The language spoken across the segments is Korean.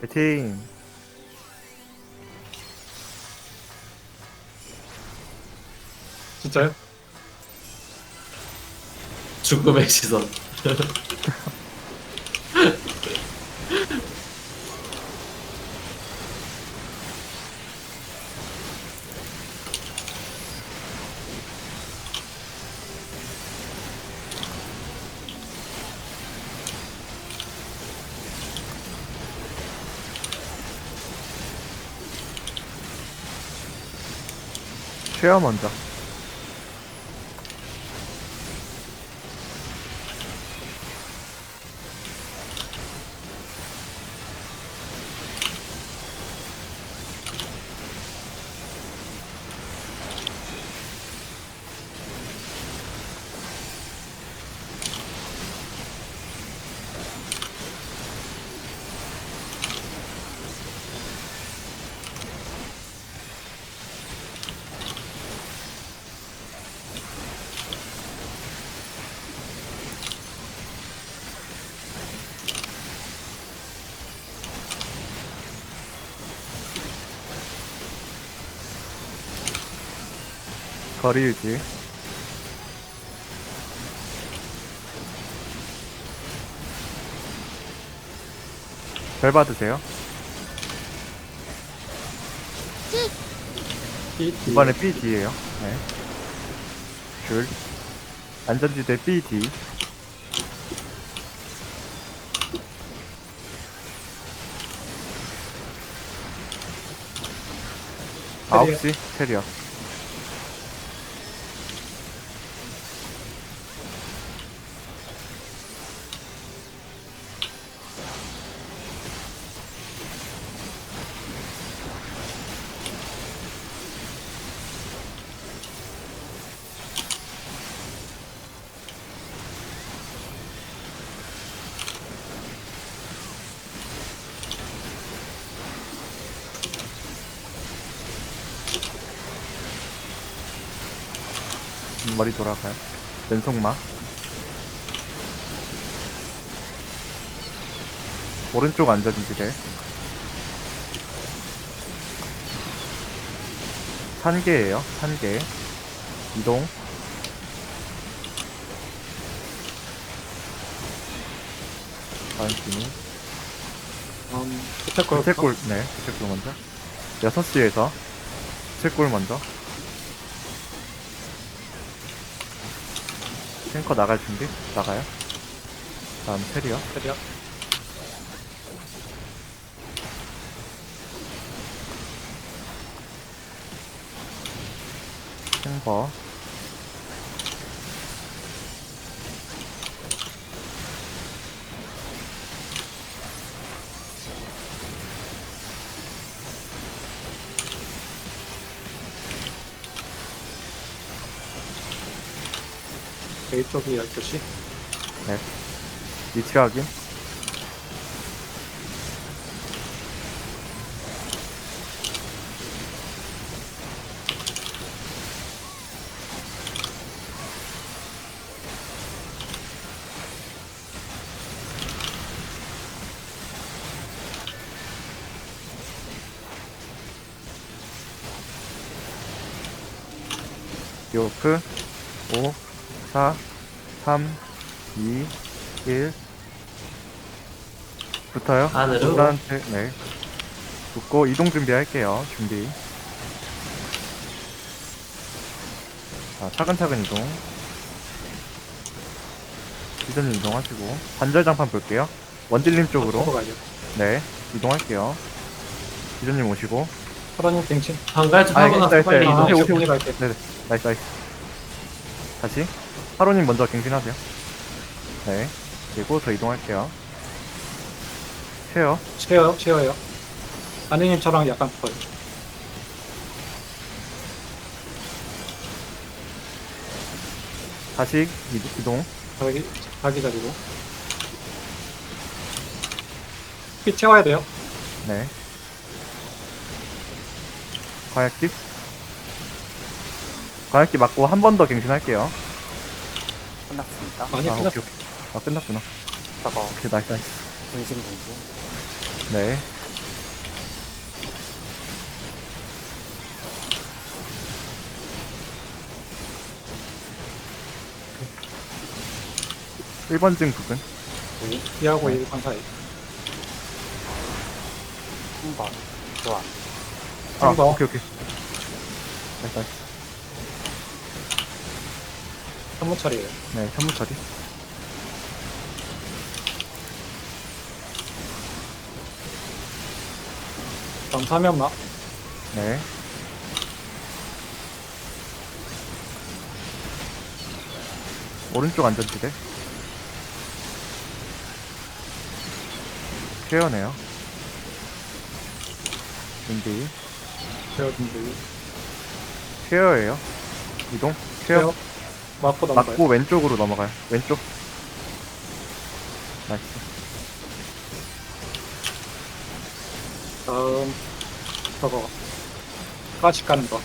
파이팅. 진짜요? 죽음의 시선. 쉐어 먼저. 거리 유지. 별 받으세요. 이번에 B D에요. 네. 줄. 안전지대 B D. 아홉 시 체리 머리 돌아가요. 왼손마. 오른쪽 안전지대. 산개예요. 산개. 이동. 다음 팀이 음, 부탁 부채꼴 네 부채꼴 먼저. 6시에서 부채꼴 먼저. 탱커 나갈 준비? 나가요? 다음 체리어. 드려. 탱버. A 쪽이 12시. 네. 위치 확인. 요크 5 4 3 2 1 붙어요. 안으로. 네. 붙고 이동 준비할게요. 준비. 자, 차근차근 이동. 기존 이동하시고 반절장판 볼게요. 원딜님 쪽으로. 가요. 네. 이동할게요. 기존님 오시고. 사라님 땡친. 한갈집 아, 하고 나서 빨리 이동. 아, 오케이, 오케이. 갈게. 네네. 나이스 나이스. 다시. 하로님 먼저 갱신하세요. 네. 그리고 저 이동할게요. 쉐어. 쉐어요, 쉐어요. 아내님 저랑 약간 붙어요. 다시 이- 이동. 자기, 자기 자리로. 피 채워야 돼요. 네. 과약기. 과약기 맞고 한 번 더 갱신할게요. 끝났습니다. 아니, 아, 아 끝났어. 오케이, 오케이. 아 끝났구나. 저거 오케이 나이스 나이스. 분신 분신. 네. 일번증 부분. 2하고 1번 사이. 한번 좋아. 아, 한 번. 오케이, 오케이. 나이스, 나이스. 현무 처리예요. 네, 현무 처리. 다음 사면막. 네. 오른쪽 안전지대. 케어네요. 준비. 제어 준비. 케어예요. 이동. 케어. 제어. 맞고 넘어가요. 맞고 왼쪽으로 넘어가요. 왼쪽. 나이스. 다음 저거 까시 까는 거.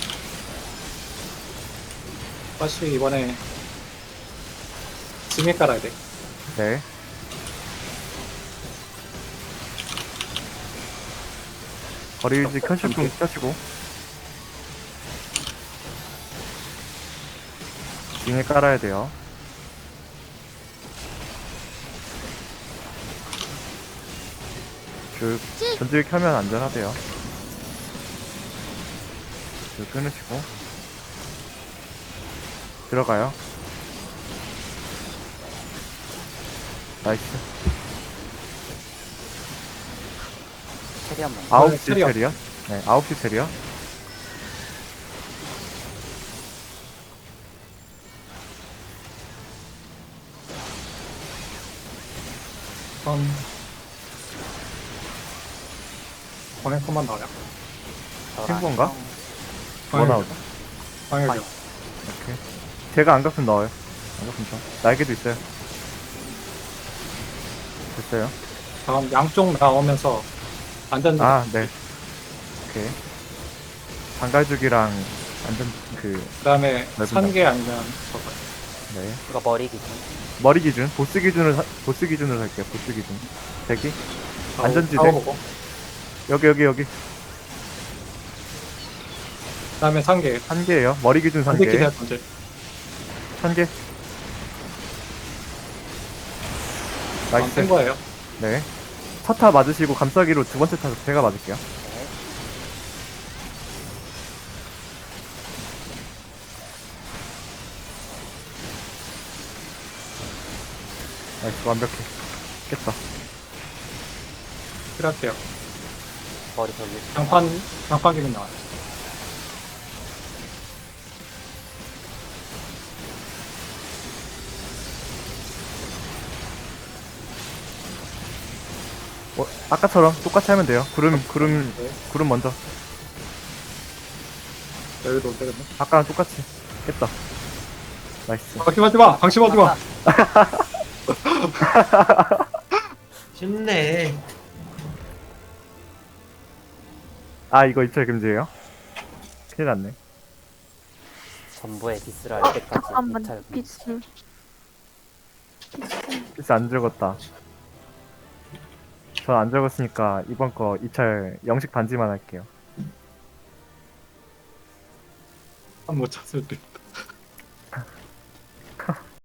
까시 이번에 증에 깔아야 돼. 네. 거리 유지 켜시고 켜시고 링에 깔아야 돼요. 쭉 전질 켜면 안전하대요. 쭉 끊으시고 들어가요. 나이스. 체리 한 번. 아홉 네, 시. 체리어? 네, 아홉 시 체리어. 다음 광역컷만 나와요. 뭐 나오죠? 광역이요. 오케이. 제가 안 갚으면 넣어요. 안 갚으면 저. 날개도 있어요. 됐어요. 다음 양쪽 나오면서 안전 아, 네. 오케이. 장갈죽이랑 완전 그, 그다음에 넓은 산개 아니면 저거 네. 이거 머리 기준. 머리 기준, 보스 기준을, 사- 보스 기준으로 할게요. 보스 기준. 대기. 안전지대? 좌우 보고 여기, 여기, 여기. 그다음에 산개 한 개예요. 머리 기준 한 반대 개. 기대 던질 한 개. 다음 나이스. 센 거예요. 네. 첫타 맞으시고 감싸기로 두 번째 타 제가 맞을게요. 나이스, 완벽해. 깼다. 필요할게요. 머리 돌리. 장판 장판 기능 나와요. 어, 아까처럼 똑같이 하면 돼요. 구름, 구름, 네. 구름 먼저. 여기도 올 때겠네. 아까랑 똑같이. 깼다. 나이스. 방심하지 마. 방심하지 마. 쉽네. 아, 이거 입찰 금지예요? 큰일 났네. 전부에 디스를 할 때까지 잠깐만 입찰 비스 비스 안 적었다. 전 안 적었으니까 이번 거 입찰 영식 반지만 할게요. 한못 찼을 때.